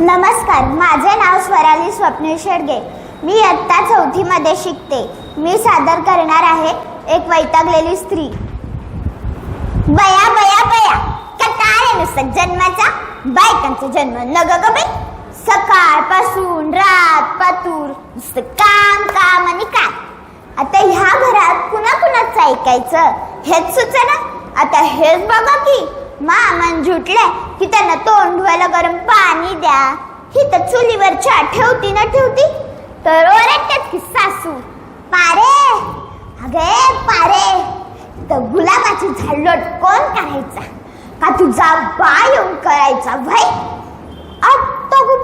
नमस्कार माझे नाव स्वराली स्वप्नील शेडगे. मी इयत्ता चौथीमध्ये शिकते. मी सादर करणार आहे एक वैतागलेली स्त्री. बया बया बया. काय आहे नुसतं जन्माचा बायकांचा जन्म. नग ग बाई. सकाळपासून रात पातूर नुसतं काम काम आणि काय आता ह्या घरात कुणा कुणाचं ऐकायचं? हेच सुचना. आता हेच बघा की मामन झुटले की त्यांना तोंड धुवायला गरम पाणी द्या. ही तर चुलीवर चहा ठेवती ना ठेवती. तर ओरडतात की सासू पारे अगे पारे तर गुलाबाची झाड कोण करायचा का तुझा बा येऊन करायचा भाई आत्ता गो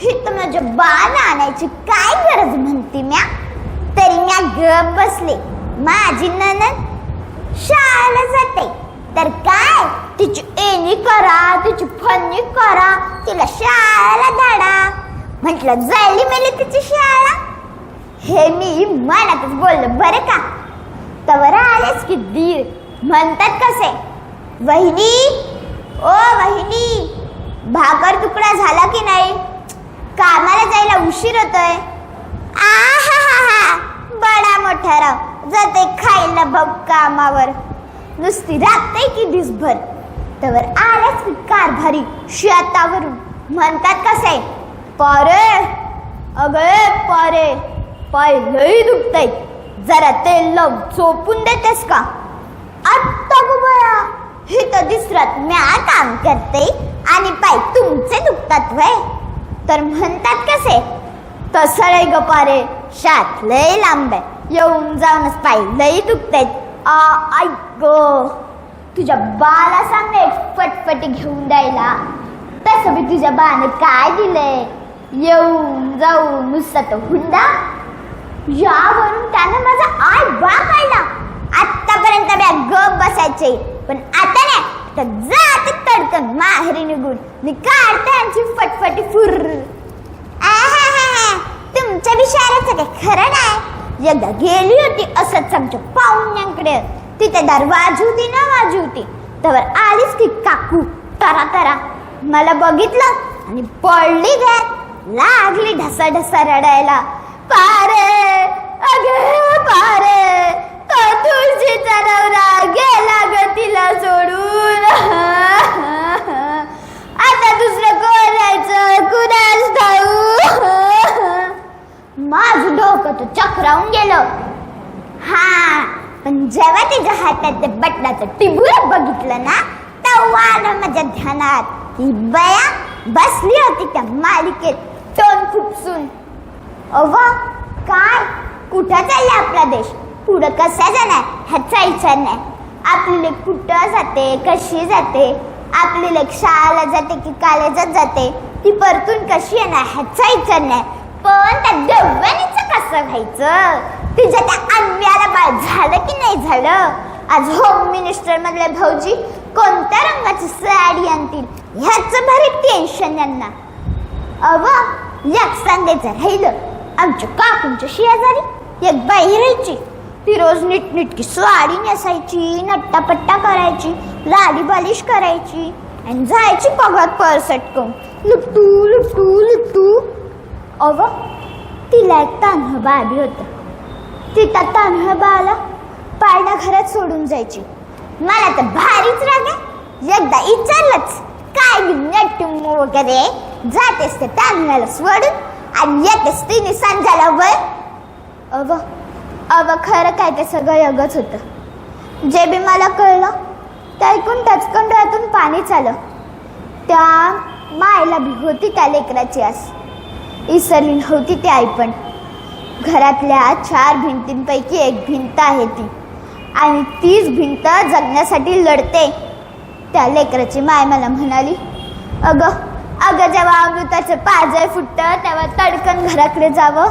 ही तर माझ्या बाण आणायची काय गरज म्हणते म्या? तरी म्या गप बसले. माझी ननद शाळेला जाते. तर काय तिची एनी करा तिची फन्नी करा तिला शाळेला धाडा. म्हटलं जायली मेली तिची शाळा? हे मी मनातच बोललो बरं का? तवर आलेच की दीर. म्हणतात कसे? वहिनी? ओ वहिनी भाकर तुकडा झाला की नाही? कामाला जायला उशीर होतोय. हा बडा मोठा राव जाते खायला बघ कामावर नुसती राखते की दिसभर. तवर आल्याच की कारभारी शेतावरून म्हणतात कसे? पारे. अगे पारे. पाय लई दुखतय. जरा ते लव झोपून देतेस का? आत्ता गो बया हे तर दिसरात म्या काम करते आणि पाय तुमचे दुखतात वय तर म्हणतात कसे? तसं रे ग पारे. शात लय लांब आहे. येऊन जाऊनच पाय लई दुखतायत आ ऐक तुझ्या बाला सांग ना एक फटफटी घेऊन द्यायला. तसं बी तुझ्या बाने काय दिलंय? येऊन जाऊन नुसता तो हुंडा? यावरून त्यानं माझा आय बा काढला आतापर्यंत मी गप बसायचे. पण आता नाही तर जात तडकन माहेरी निघून. मी काढते यांची फटफटी फुर तुमच्या विचाराचं काही खरं नाही. एकदा गेली होती असंच आमच्या पाहुण्यांकडे. तिथे दरवाज होती ना वाजवती तर आलीच की काकू तरा तरा मला बघितलं आणि पडली घ्यात. लागली ढसा ढसा रडायला. पारे अगे पारे तो तुळशीचा नवरा गेला ग तिला सोडून. आता दुसरं कोण राहायचं कुणाच धाऊ माझं डोकं तर चक्रावून गेलं. हा पण जेव्हा तिच्या हातात ते बटनाचं टिबूर बघितलं ना तेव्हा आलं माझ्या ध्यानात ही बया बसली होती त्या मालिकेत टोन खुपसून. अव काय? कुठं चालला आपला देश पुढं कसा जाणार? ह्याचा विचार नाही. आपली लेख कुठं जाते? कशी जाते? आपली लेख शाळेला जाते की कॉलेजात जाते? ती परतून कशी येणार? ह्याचा विचार नाही. पण त्या देवयानीचं कसं व्हायचं? तिच्या त्या अन्याला काय झालं की नाही झालं? आज होम मिनिस्टर मधले भाऊजी कोणत्या रंगाची साडी आणतील? ह्याचं भारी टेन्शन यांना. अव याक सांगायचं राहिलं. आमच्या काकूंच्या शेजारी एक बाई राहायची. ती रोज नीटनीटकी साडी नेसायची नट्टापट्टा करायची लाडी बालिश करायची आणि जायची पगात पर्स अटकून लुटू लुटू लुटू. अव तिला एक तान्ह बाबी होतं. तिथं त्या बाळाला पाळणा घरात सोडून जायची. मला तर भारीच राग आहे. एकदा विचारलंच काय नटू वगैरे? जातेस ते तान्ह्याला सोडून आणि येतेस तिने सांजाला वर. अव अव खरं काय ते सगळं यगच होतं. जे बी मला कळलं ते ऐकून टचकन डोळ्यातून पाणीच आलं त्या मायला बी होती त्या लेकराची आस. इसरली नव्हती ती आई पण. घरातल्या चार भिंतींपैकी एक भिंत आहे ती. आणि तीच भिंत जगण्यासाठी लढते. त्या लेकराची माय मला म्हणाली अगं अगं जेव्हा अमृताचं पाजळ फुटतं तेव्हा तडकन घराकडे जावं.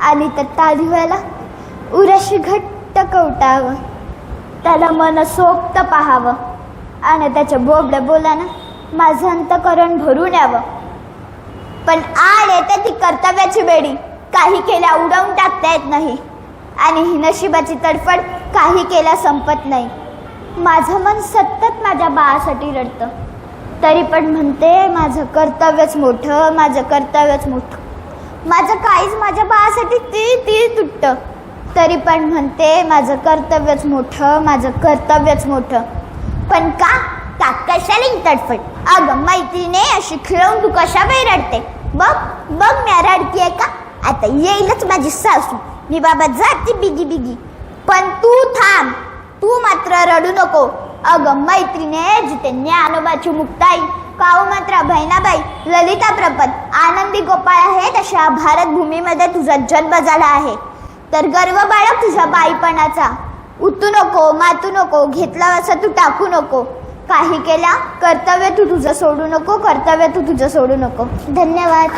आणि त्या तालिव्याला उराशी घट्ट कवटावं. त्याला मनसोक्त पाहावं. आणि त्याच्या बोबड्या बोलानं माझं अंतकरण भरून यावं. पण आड येते ती कर्तव्याची बेडी. काही केल्या उडवून टाकता येत नाही. आणि ही नशिबाची तडफड काही केल्या संपत नाही. माझं मन सतत माझ्या बाळासाठी रडतं. तरी पण म्हणते माझं कर्तव्यच मोठं माझं कर्तव्यच मोठं. माझं काहीच माझ्या बाळासाठी ती ती तुटतं. तरी पण म्हणते माझं कर्तव्यच मोठं माझं कर्तव्यच मोठं. पण का? का कशाला तडफड? अगं मैत्रीने अशी खिळवून तू कशा बाई रडते? बघ बघ मी रडती आहे का? आता येईलच माझी सासू. मी बाबा जाते बिगी बिगी पण तू थांब. तू मात्र रडू नको. अगं मैत्रीने जिथे ज्ञानोबाची मुक्ताई काऊ मात्र बहिणाबाई ललिता प्रपद आनंदी गोपाळ आहेत अशा भारत भूमीमध्ये तुझा जन्म झाला आहे. तर गर्व बाळग तुझ्या बाईपणाचा. उतू नको मातू नको घेतला असं तू टाकू नको. काही केला कर्तव्य तू तुझं सोडू नको कर्तव्य तू तुझं सोडू नको. धन्यवाद.